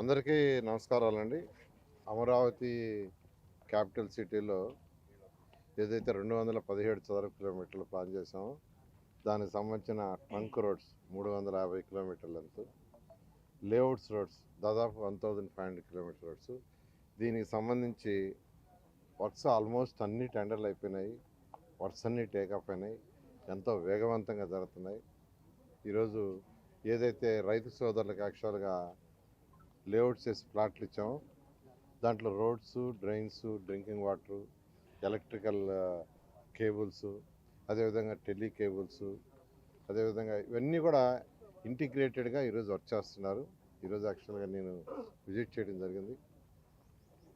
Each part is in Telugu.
అందరికీ నమస్కారాలండి. అమరావతి క్యాపిటల్ సిటీలో ఏదైతే రెండు వందల పదిహేడు చదరపు కిలోమీటర్లు ప్లాన్ చేసామో దానికి సంబంధించిన ట్రంక్ రోడ్స్ మూడు వందల యాభై కిలోమీటర్ల లెంత్ లేఅవుట్స్ రోడ్స్ దాదాపు one thousand five hundred kilometre roads. దీనికి సంబంధించి వర్క్స్ ఆల్మోస్ట్ అన్ని టెండర్లు అయిపోయినాయి. వర్క్స్ అన్ని టేకప్ అయినాయి. ఎంతో వేగవంతంగా జరుగుతున్నాయి. ఈరోజు ఏదైతే రైతు సోదరులకు యాక్చువల్గా లేఅవుట్ చేసి ప్లాట్లు ఇచ్చాము దాంట్లో roads drains drinking water electrical cables అదేవిధంగా టెలి కేబుల్స్ అదేవిధంగా ఇవన్నీ కూడా ఇంటిగ్రేటెడ్గా ఈరోజు వర్క్ చేస్తున్నారు. ఈరోజు యాక్చువల్గా నేను విజిట్ చేయడం జరిగింది.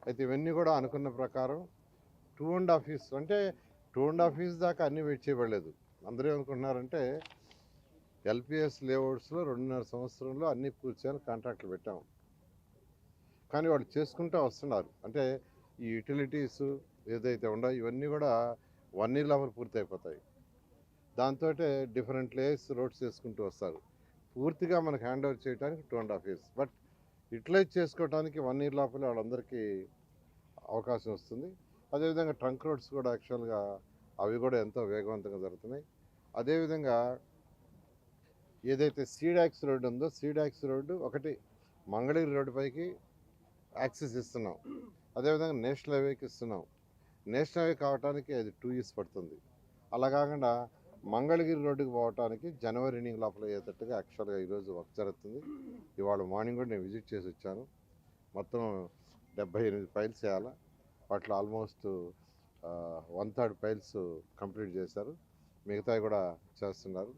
అయితే ఇవన్నీ కూడా అనుకున్న ప్రకారం టూ అండ్ హాఫ్ ఇయర్స్ అంటే టూ అండ్ హాఫ్ ఇయర్స్ దాకా అన్నీ వెయిట్ చేయబడలేదు. అందరూ ఏమనుకుంటున్నారంటే ఎల్పిఎస్ లేఅవుట్స్లో రెండున్నర సంవత్సరంలో అన్నీ పూర్తి కాంట్రాక్ట్లు పెట్టాము కానీ వాళ్ళు చేసుకుంటూ వస్తున్నారు. అంటే ఈ యూటిలిటీస్ ఏదైతే ఉండో ఇవన్నీ కూడా వన్ ఇయర్ లోపల పూర్తి అయిపోతాయి దాంతో డిఫరెంట్ లేయర్స్ రోడ్స్ చేసుకుంటూ వస్తారు. పూర్తిగా మనకు హ్యాండ్ ఓవర్ చేయడానికి two and half years but utilize చేసుకోవడానికి వన్ ఇయర్ లోపల వాళ్ళందరికీ అవకాశం వస్తుంది. అదేవిధంగా ట్రంక్ రోడ్స్ కూడా యాక్చువల్గా అవి కూడా ఎంతో వేగవంతంగా జరుగుతున్నాయి. అదేవిధంగా ఏదైతే సీడాక్స్ రోడ్డు ఉందో సీడాక్స్ రోడ్డు ఒకటి మంగళగిరి రోడ్డు పైకి యాక్సెస్ ఇస్తున్నాం. అదేవిధంగా నేషనల్ హైవేకి ఇస్తున్నాం. నేషనల్ హైవే కావడానికి అది టూ ఇయర్స్ పడుతుంది. అలా కాకుండా మంగళగిరి రోడ్డుకి పోవటానికి జనవరి ఎండింగ్ లోపల అయ్యేటట్టుగా యాక్చువల్గా ఈరోజు వర్క్ జరుగుతుంది. ఇవాళ మార్నింగ్ కూడా నేను విజిట్ చేసి వచ్చాను. మొత్తం డెబ్బై ఎనిమిది ఫైల్స్ వేయాలి. వాటిలో almost one third files complete చేశారు. మిగతావి కూడా చేస్తున్నారు.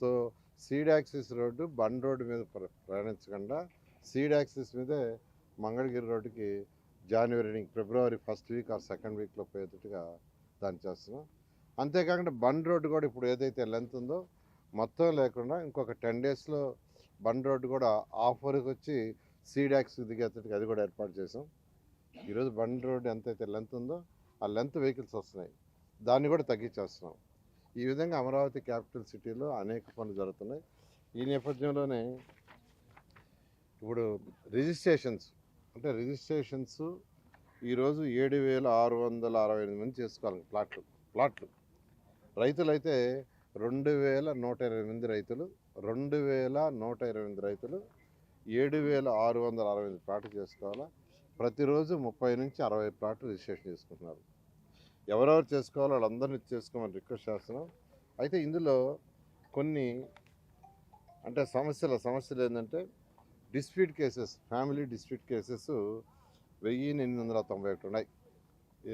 So seed access road bund road మీద ప్ర- ప్రయాణించకుండా సీడ్ యాక్సిస్ మీదే మంగళగిరి రోడ్డుకి January February first week or second వీక్లో పోయేటట్టుగా దాన్ని చేస్తున్నాం. అంతేకాకుండా బండ్ రోడ్డు కూడా ఇప్పుడు ఏదైతే లెంత్ ఉందో మొత్తం లేకుండా ఇంకొక టెన్ డేస్లో బండ్ రోడ్డు కూడా ఆఫ్ వరకు వచ్చి సీడాక్స్ దిగేటట్టుగా అది కూడా ఏర్పాటు చేసాం. ఈరోజు బండ్ రోడ్డు ఎంతైతే లెంత్ ఉందో ఆ లెంత్ వెహికల్స్ వస్తున్నాయి. దాన్ని కూడా తగ్గించేస్తున్నాం. ఈ విధంగా అమరావతి క్యాపిటల్ సిటీలో అనేక పనులు జరుగుతున్నాయి. ఈ నేపథ్యంలోనే ఇప్పుడు రిజిస్ట్రేషన్స్ అంటే రిజిస్ట్రేషన్స్ ఈరోజు ఏడు వేల ఆరు వందల అరవై ఎనిమిది మంది చేసుకోవాలి ప్లాట్లు ప్లాట్లు. రైతులైతే రెండు వేల నూట ఇరవై ఎనిమిది రైతులు రెండు వేల నూట ఇరవై ఎనిమిది రైతులు ఏడు వేల ఆరు వందల అరవై ఎనిమిది ప్లాట్లు చేసుకోవాలా? ప్రతిరోజు ముప్పై నుంచి అరవై ప్లాట్లు రిజిస్ట్రేషన్ చేసుకుంటున్నారు. ఎవరెవరు చేసుకోవాలో వాళ్ళందరినీ చేసుకోమని రిక్వెస్ట్ చేస్తున్నాం. అయితే ఇందులో కొన్ని అంటే సమస్యల సమస్యలు ఏంటంటే dispute cases family dispute cases వెయ్యి ఎనిమిది వందల తొంభై ఒకటి ఉన్నాయి.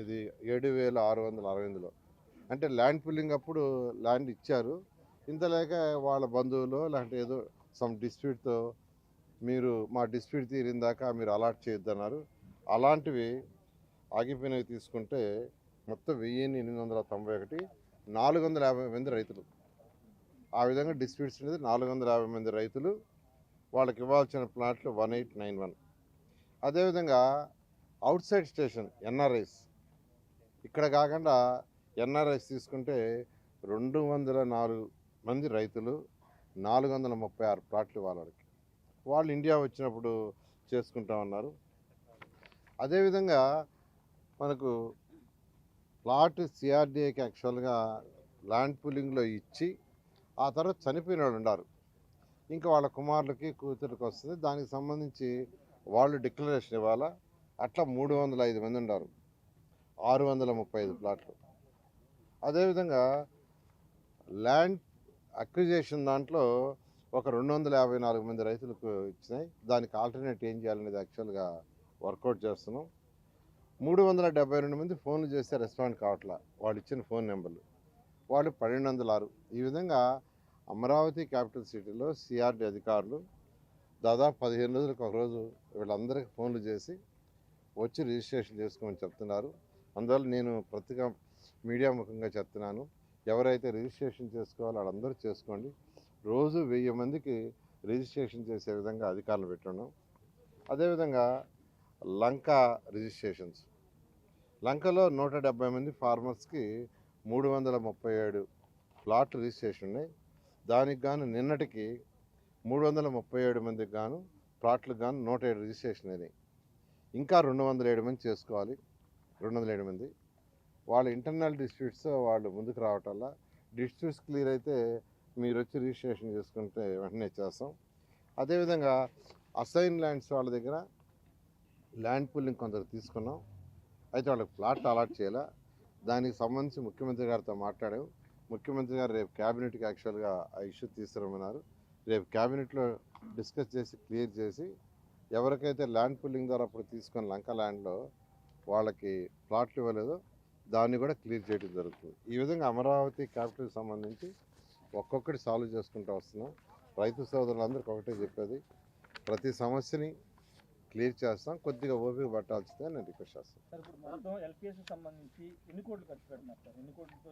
ఇది ఏడు వేల ఆరు వందల అరవై ఎనిమిదిలో. అంటే ల్యాండ్ పుల్లింగ్ అప్పుడు ల్యాండ్ ఇచ్చారు. ఇంత లేక వాళ్ళ బంధువులు లేదంటే ఏదో సమ్ డిస్ప్యూట్తో మీరు మా డిస్ప్యూట్ తీరిందాక మీరు అలాట్ చేయొద్దన్నారు. అలాంటివి ఆగిపోయినవి తీసుకుంటే మొత్తం వెయ్యి ఎనిమిది వందల తొంభై ఒకటి నాలుగు వందల యాభై మంది రైతులు. ఆ విధంగా డిస్ప్యూట్స్ అనేది నాలుగు వందల యాభై మంది రైతులు వాళ్ళకి ఇవ్వాల్సిన ప్లాట్లు వన్ ఎయిట్ నైన్ వన్. అదేవిధంగా అవుట్ సైడ్ స్టేషన్ ఎన్ఆర్ఐస్. ఇక్కడ కాకుండా ఎన్ఆర్ఐస్ తీసుకుంటే రెండు వందల నాలుగు మంది రైతులు నాలుగు వందల ముప్పై ఆరు ప్లాట్లు వాళ్ళకి. వాళ్ళు ఇండియా వచ్చినప్పుడు చేసుకుంటామన్నారు అదేవిధంగా మనకు ప్లాట్ సిఆర్డీఏకి యాక్చువల్గా ల్యాండ్ పూలింగ్లో ఇచ్చి ఆ తర్వాత చనిపోయిన వాళ్ళు ఉన్నారు ఇంకా వాళ్ళ కుమారులకి కూతురికి వస్తుంది. దానికి సంబంధించి వాళ్ళు డిక్లరేషన్ ఇవ్వాలా? అట్లా మూడు వందల ఐదు మంది ఉన్నారు ఆరు వందల ముప్పై ఐదు ప్లాట్లు. అదేవిధంగా ల్యాండ్ అక్విజేషన్ దాంట్లో ఒక రెండు వందల యాభై నాలుగు మంది రైతులకు ఇచ్చినాయి. దానికి ఆల్టర్నేట్ ఏం చేయాలనేది యాక్చువల్గా వర్కౌట్ చేస్తున్నాం. మూడు వందల డెబ్బై రెండు మంది ఫోన్లు చేస్తే రెస్పాండ్ కావట్లా. వాళ్ళు ఇచ్చిన ఫోన్ నెంబర్లు. వాళ్ళు పన్నెండు వందల ఆరు. ఈ విధంగా అమరావతి క్యాపిటల్ సిటీలో సిఆర్డి అధికారులు దాదాపు పదిహేను రోజులకు ఒక రోజు వీళ్ళందరికీ ఫోన్లు చేసి వచ్చి రిజిస్ట్రేషన్ చేసుకోమని చెప్తున్నారు. అందువల్ల నేను ప్రతిగా మీడియా ముఖంగా చెప్తున్నాను. ఎవరైతే రిజిస్ట్రేషన్ చేసుకోవాలో వాళ్ళందరూ చేసుకోండి. రోజు వెయ్యి మందికి రిజిస్ట్రేషన్ చేసే విధంగా అధికారులు పెట్టున్నాం. అదేవిధంగా లంక రిజిస్ట్రేషన్స్. లంకలో నూట డెబ్బై మంది ఫార్మర్స్కి మూడు వందల ముప్పై ఏడు ప్లాట్ రిజిస్ట్రేషన్ ఉన్నాయి. దానికి గాను నిన్నటికి మూడు వందల ముప్పై ఏడు మందికి గాను ప్లాట్లకు కానీ నూట ఏడు రిజిస్ట్రేషన్ అయినాయి. ఇంకా రెండు వందల ఏడు మంది చేసుకోవాలి. రెండు వందల ఏడు మంది. వాళ్ళ ఇంటర్నల్ డిస్ప్యూట్స్ వాళ్ళు ముందుకు రావటం డిస్ప్యూట్స్ క్లియర్ అయితే మీరు వచ్చి రిజిస్ట్రేషన్ చేసుకుంటే వెంటనే చేస్తాం. అదేవిధంగా అసైన్ ల్యాండ్స్ వాళ్ళ దగ్గర ల్యాండ్ పుల్లింగ్ కొందరు తీసుకున్నాం. అయితే వాళ్ళకి ప్లాట్ అలాట్ చేయాలా. దానికి సంబంధించి ముఖ్యమంత్రి గారితో మాట్లాడాం. ముఖ్యమంత్రి గారు రేపు క్యాబినెట్కి యాక్చువల్గా ఆ ఇష్యూ తీసుకురమ్మన్నారు. రేపు క్యాబినెట్లో డిస్కస్ చేసి క్లియర్ చేసి ఎవరికైతే ల్యాండ్ పుల్లింగ్ ద్వారా అప్పుడు తీసుకున్న లంక ల్యాండ్లో వాళ్ళకి ప్లాట్లు ఇవ్వలేదో దాన్ని కూడా క్లియర్ చేయడం జరుగుతుంది. ఈ విధంగా అమరావతి క్యాపిటల్కి సంబంధించి ఒక్కొక్కటి సాల్వ్ చేసుకుంటూ వస్తున్నాం. రైతు సోదరులందరికీ ఒకటే చెప్పేది ప్రతి సమస్యని క్లియర్ చేస్తాం కొద్దిగా ఓపిక పట్టాల్సిందే నేను రిక్వెస్ట్ చేస్తాను. ఎల్పిఎస్ సంబంధించి ఎన్ని కోట్లు ఖర్చు పెట్టినారు సార్? ఎన్ని కోట్లతో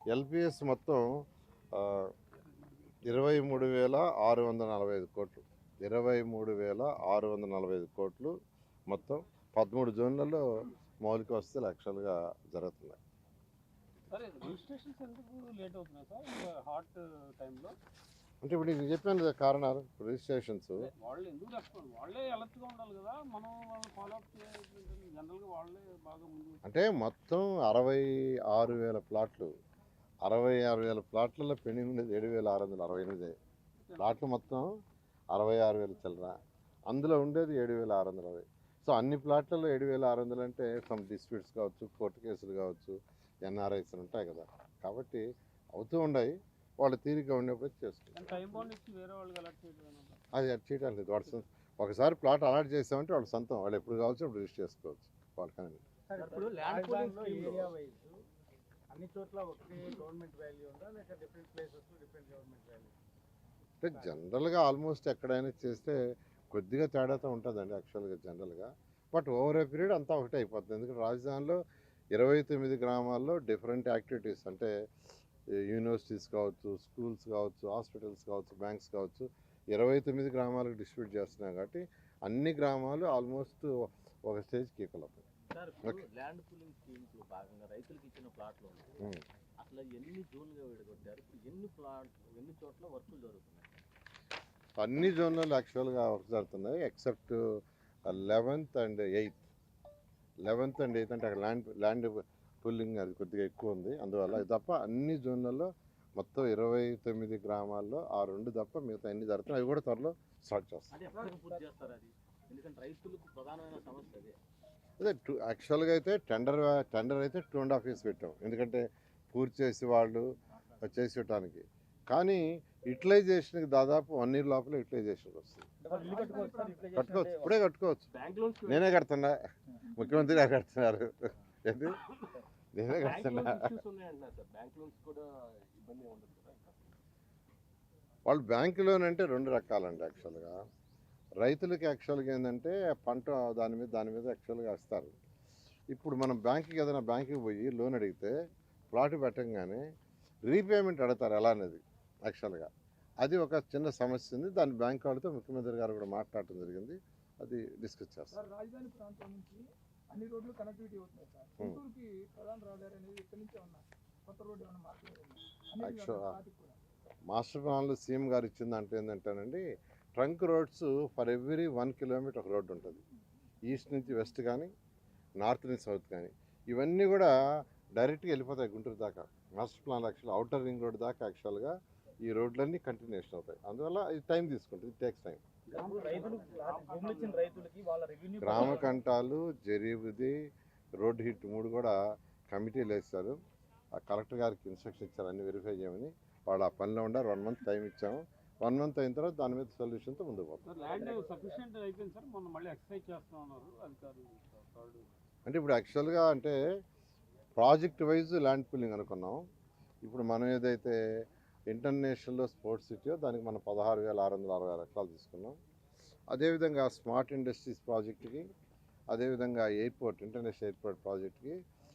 ఎల్పిఎస్ మొత్తం ఇరవై మూడు వేల ఆరు వందల నలభై ఐదు కోట్లు. ఇరవై మూడు వేల ఆరు వందల నలభై ఐదు కోట్లు మొత్తం పదమూడు జోన్లలో మౌలిక వసతులు యాక్చువల్గా జరుగుతున్నాయి. అంటే ఇప్పుడు నేను చెప్పాను కదా కారణాలు రిజిస్ట్రేషన్స్ అంటే మొత్తం అరవై ఆరు వేల ప్లాట్లు అరవై ఆరు వేల ప్లాట్లలో పెండింగ్ ఉండేది ఏడు వేల ఆరు వందల అరవై ఎనిమిది. ప్లాట్లు మొత్తం అరవై ఆరు వేల చిల్లర. అందులో ఉండేది ఏడు వేల ఆరు వందల అరవై. సో అన్ని ప్లాట్లలో ఏడు వేల ఆరు వందలు అంటే సమ్ డిస్ప్యూట్స్ కావచ్చు కోర్టు కేసులు కావచ్చు ఎన్ఆర్ఐస్ ఉంటాయి కదా. కాబట్టి అవుతూ ఉన్నాయి వాళ్ళు తీరిక ఉండేప్పుడు చేసుకుంటారు. టైం బాండ్ ఇచ్చి వేరే వాళ్ళకి అలర్ట్ చేయడం అది అది చేయడం లేదు. వాడు ఒకసారి ప్లాట్ అలాట్ చేసామంటే వాళ్ళు సొంతం. వాళ్ళు ఎప్పుడు కావచ్చు అప్పుడు రిజిస్టర్ చేసుకోవచ్చు. వాళ్ళకని ఇప్పుడు ల్యాండ్ పూలింగ్ ఏరియా వైజ్ అన్ని చోట్ల ఒకే గవర్నమెంట్ వాల్యూ ఉందా? లేక different places different government value అంటే జనరల్గా ఆల్మోస్ట్ ఎక్కడైనా చేస్తే కొద్దిగా తేడాతో ఉంటుందండి యాక్చువల్గా జనరల్గా బట్ ఓవర్ ఏ పీరియడ్ అంతా ఒకటే అయిపోతుంది. ఎందుకంటే రాజధానిలో ఇరవై తొమ్మిది గ్రామాల్లో డిఫరెంట్ యాక్టివిటీస్ అంటే యూనివర్సిటీస్ కావచ్చు స్కూల్స్ కావచ్చు హాస్పిటల్స్ కావచ్చు బ్యాంక్స్ కావచ్చు ఇరవై తొమ్మిది గ్రామాలకు డిస్ట్రిబ్యూట్ చేస్తున్నాం కాబట్టి అన్ని గ్రామాలు ఆల్మోస్ట్ ఒక స్టేజ్కి ఈక్వల్ అవుతాయి. ల్యాండ్ పూలింగ్ స్కీమ్స్లో భాగంగా రైతులకు ఇచ్చిన ప్లాట్లు. అసలు ఎన్ని జోన్లుగా విడగొట్టారు? ఇప్పుడు ఎన్ని ప్లాట్ ఎన్ని చోట్ల వర్కులు జరుగుతున్నాయి? అన్ని జోన్లలో యాక్చువల్గా వర్క్ జరుగుతున్నాయి except eleventh and eighth eleventh and eighth అంటే అక్కడ ల్యాండ్ ల్యాండ్ పుల్లింగ్ అది కొద్దిగా ఎక్కువ ఉంది. అందువల్ల ఇది తప్ప అన్ని జోన్లలో మొత్తం ఇరవై తొమ్మిది గ్రామాల్లో ఆ రెండు తప్ప మిగతా అన్ని జరుగుతున్నాయి అవి కూడా త్వరలో స్టార్ట్ చేస్తాం. చేస్తారు ఎందుకంటే రైతులకు ప్రధానమైన సమస్య అదే. అదే టూ యాక్చువల్గా అయితే టెండర్ టెండర్ అయితే టూ అండ్ హాఫ్ ఇయర్స్ పెట్టాం. ఎందుకంటే పూర్తి చేసి వాళ్ళు చేసి పెట్టడానికి. కానీ యూటిలైజేషన్కి దాదాపు వన్ ఇయర్ లోపల యూటిలైజేషన్ వస్తుంది. కట్టుకోవచ్చు ఇప్పుడే కట్టుకోవచ్చు. నేనే కడుతున్నా. ముఖ్యమంత్రి కడుతున్నారు. ఏంటి నేనే కడుతున్నా. వాళ్ళు బ్యాంక్ లోన్ అంటే రెండు రకాలండి యాక్చువల్గా రైతులకి యాక్చువల్గా ఏంటంటే పంట దాని మీద దాని మీద యాక్చువల్గా ఇస్తారు ఇప్పుడు మనం బ్యాంకుకి ఏదైనా బ్యాంకుకి పోయి లోన్ అడిగితే ప్లాట్ పెట్టంగానే రీపేమెంట్ అడుగుతారు ఎలా అనేది యాక్చువల్గా. అది ఒక చిన్న సమస్య ఉంది. దాని బ్యాంక్ వాళ్ళతో ముఖ్యమంత్రి గారు కూడా మాట్లాడటం జరిగింది. అది డిస్కస్ చేస్తారు సార్ రాజధాని ప్రాంతం నుంచి అన్ని రోడ్లు కనెక్టివిటీ అవుతున్నాయి సార్. గుంటూరుకి ప్రధాన రహదారి అనేది ఇక్కడి నుంచే ఉన్నా. కొత్త రోడ్డు ఏమైనా మార్చలేదు? Actual- మాస్టర్ ప్లాన్లో సీఎం గారు ఇచ్చింది అంటే ఏంటంటేనండి trunk roads for every one kilometre ఒక రోడ్డు ఉంటుంది. ఈస్ట్ నుంచి వెస్ట్ కానీ నార్త్ నుంచి సౌత్ కానీ. ఇవన్నీ కూడా డైరెక్ట్గా వెళ్ళిపోతాయి గుంటూరు దాకా. Master plan actual outer ring road దాకా యాక్చువల్గా ఈ రోడ్లన్నీ కంటిన్యూషన్ అవుతాయి. అందువల్ల ఇది టైం తీసుకుంటుంది టేక్స్ టైం. రైతులు గ్రామ కంటాలు జరీబుది రోడ్ హిట్ మూడు కూడా కమిటీలు వేస్తారు. ఆ కలెక్టర్ గారికి ఇన్స్ట్రక్షన్ ఇచ్చారు అన్ని వెరిఫై చేయమని. వాళ్ళు ఆ పనిలో ఉండారు వన్ మంత్ టైం ఇచ్చాము. వన్ మంత్ అయిన తర్వాత దాని మీద సొల్యూషన్తో ముందుకు పోతాం. అంటే ఇప్పుడు యాక్చువల్గా అంటే ప్రాజెక్ట్ వైజ్ ల్యాండ్ పూలింగ్ అనుకున్నాం. ఇప్పుడు మనం ఏదైతే ఇంటర్నేషనల్లో స్పోర్ట్స్ సిటీయో దానికి మనం పదహారు వేల ఆరు వందల అరవై ఎకరాలు తీసుకున్నాం. అదేవిధంగా స్మార్ట్ ఇండస్ట్రీస్ ప్రాజెక్ట్కి అదేవిధంగా ఎయిర్పోర్ట్ ఇంటర్నేషనల్ ఎయిర్పోర్ట్ ప్రాజెక్ట్కి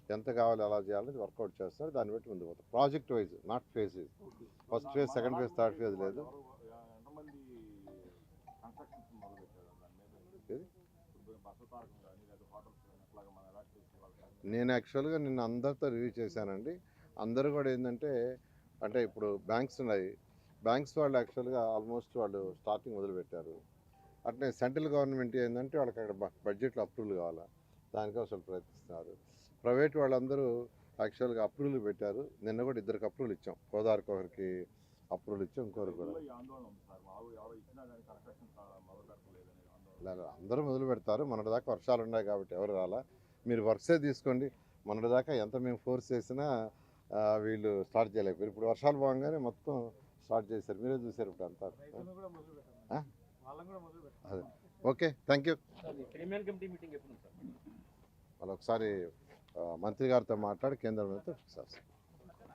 ఎంత కావాలి అలా చేయాలని వర్కౌట్ చేస్తారు దాన్ని బట్టి ముందు పోతాం. Project wise not phase. First phase second phase third phase లేదు ఎంతమంది కన్స్ట్రక్షన్స్ మొదలు పెట్టారు దాని మీద ఏది? ఇప్పుడు బస్సు పార్కింగ్ కానీ లేదా హోటల్స్ కానీ అట్లాగా మనం అలాట్ చేసి వాళ్ళకి నేను యాక్చువల్గా నిన్న అందరితో రివ్యూ చేశానండి. అందరూ కూడా ఏంటంటే అంటే ఇప్పుడు బ్యాంక్స్ ఉన్నాయి. బ్యాంక్స్ వాళ్ళు యాక్చువల్గా ఆల్మోస్ట్ వాళ్ళు స్టార్టింగ్ మొదలుపెట్టారు. అట్లే సెంట్రల్ గవర్నమెంట్ ఏంటంటే వాళ్ళకి అక్కడ బడ్జెట్లో అప్రూవల్ కావాలా? దానికోసం ప్రయత్నిస్తున్నారు. ప్రైవేట్ వాళ్ళందరూ యాక్చువల్గా అప్రూవల్ పెట్టారు. నిన్న కూడా ఇద్దరికి అప్రూవల్ ఇచ్చాం. గోదావరికి ఒకరికి అప్రూవల్ ఇచ్చాం ఇంకొకరు కూడా. అందరూ మొదలు పెడతారు. మొన్నటిదాకా వర్షాలు ఉన్నాయి కాబట్టి ఎవరు రాలా. మీరు వర్క్సే తీసుకోండి. మొన్నటిదాకా ఎంత మేము ఫోర్స్ చేసినా వీళ్ళు స్టార్ట్ చేయలేకపోయారు. ఇప్పుడు వర్షాలు బాగానే మొత్తం స్టార్ట్ చేశారు. మీరే చూసారు ఇప్పుడు అంతా. అదే. Okay. Thank you. Premium committee meeting ఎప్పుడు ఉంది సార్? వాళ్ళు ఒకసారి మంత్రి గారితో మాట్లాడి కేంద్ర మంత్రితో ఫిక్స్ చేస్తారు.